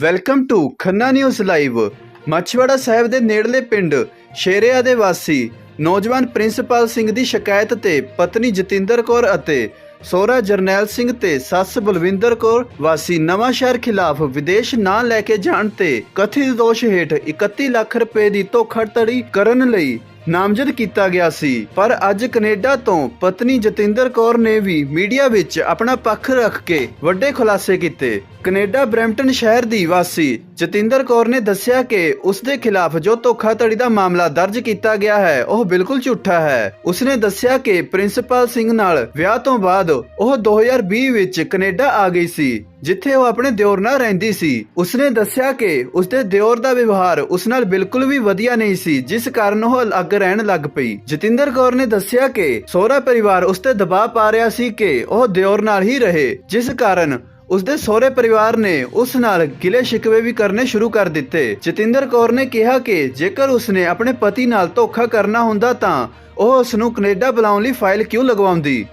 Welcome to Khanna news live Machhiwara Sahib ਦੇ ਨੇੜਲੇ ਪਿੰਡ, ਸ਼ੇਰਿਆ ਦੇ ਵਾਸੀ, ਨੌਜਵਾਨ ਪ੍ਰਿੰਸੀਪਲ ਸਿੰਘ ਦੀ ਸ਼ਿਕਾਇਤ ਤੇ ਪਤਨੀ ਜਤਿੰਦਰ ਕੌਰ ਅਤੇ ਸੋਹਰਾ ਜਰਨੈਲ ਸਿੰਘ ਤੇ ਸੱਸ ਬਲਵਿੰਦਰ ਕੌਰ ਵਾਸੀ ਨਵਾਂ ਸ਼ਹਿਰ ਖਿਲਾਫ ਵਿਦੇਸ਼ ਨਾ ਲੈ ਕੇ ਜਾਣ ਤੇ ਕਥਿਤ ਦੋਸ਼ ਹੇਠ 31 ਲੱਖ ਰੁਪਏ ਦੀ ਧੋਖਾਧੜੀ ਕਰਨ ਲਈ ਨਾਮਜ਼ਦ ਕੀਤਾ ਗਿਆ ਸੀ। ਪਰ ਅੱਜ ਕੈਨੇਡਾ ਤੋਂ ਪਤਨੀ ਜਤਿੰਦਰ ਕੌਰ ਨੇ ਵੀ ਮੀਡੀਆ ਵਿੱਚ ਆਪਣਾ ਪੱਖ ਰੱਖ ਕੇ ਵੱਡੇ ਖੁਲਾਸੇ ਕੀਤੇ। ਕੈਨੇਡਾ ਬ੍ਰੈਂਪਟਨ ਸ਼ਹਿਰ ਦੀ ਵਾਸੀ ਜਤਿੰਦਰ ਕੌਰ ਨੇ ਦੱਸਿਆ ਕਿ ਉਸ ਦੇ ਖਿਲਾਫ ਜੋ ਧੋਖਾਧੜੀ ਦਾ ਮਾਮਲਾ ਦਰਜ ਕੀਤਾ ਗਿਆ ਹੈ, ਉਹ ਬਿਲਕੁਲ ਝੂਠਾ ਹੈ। ਉਸਨੇ ਦੱਸਿਆ ਕਿ ਪ੍ਰਿੰਸੀਪਲ ਸਿੰਘ ਨਾਲ ਵਿਆਹ ਤੋਂ ਬਾਅਦ ਉਹ 2020 ਵਿੱਚ ਕੈਨੇਡਾ ਆ ਗਈ ਸੀ, ਜਿੱਥੇ ਉਹ ਆਪਣੇ ਦਿਓਰ ਨਾਲ ਰਹਿੰਦੀ ਸੀ। ਉਸਨੇ ਦੱਸਿਆ ਕਿ ਉਸਦੇ ਦਿਓਰ ਦਾ ਵਿਵਹਾਰ ਉਸ ਨਾਲ ਬਿਲਕੁਲ ਵੀ ਵਧੀਆ ਨਹੀਂ ਸੀ, ਜਿਸ ਕਾਰਨ ਉਹ ਅਲੱਗ ਰਹਿਣ ਲੱਗ ਪਈ। ਜਤਿੰਦਰ ਕੌਰ ਨੇ ਦੱਸਿਆ ਕਿ ਸਹੁਰਾ ਪਰਿਵਾਰ ਉਸ ਤੇ ਦਬਾਅ ਪਾ ਰਿਹਾ ਸੀ ਕਿ ਉਹ ਦਿਓਰ ਨਾਲ ਹੀ ਰਹੇ, ਜਿਸ ਕਾਰਨ ਉਸਦੇ ਸਹੁਰੇ ਪਰਿਵਾਰ ਨੇ ਉਸ ਨਾਲ ਗਿਲੇ ਸ਼ਿਕਵੇ ਵੀ ਕਰਨੇ ਸ਼ੁਰੂ ਕਰ ਦਿੱਤੇ। ਜਤਿੰਦਰ ਕੌਰ ਨੇ ਕਿਹਾ ਕਿ ਜੇਕਰ ਉਸਨੇ ਆਪਣੇ ਪਤੀ ਨਾਲ ਧੋਖਾ ਕਰਨਾ ਹੁੰਦਾ ਤਾਂ ਉਹ ਉਸ ਨੂੰ ਕੈਨੇਡਾ ਬੁਲਾਉਣ ਲਈ ਫਾਈਲ ਕਿਉਂ ਲਗਵਾਉਂਦੀ?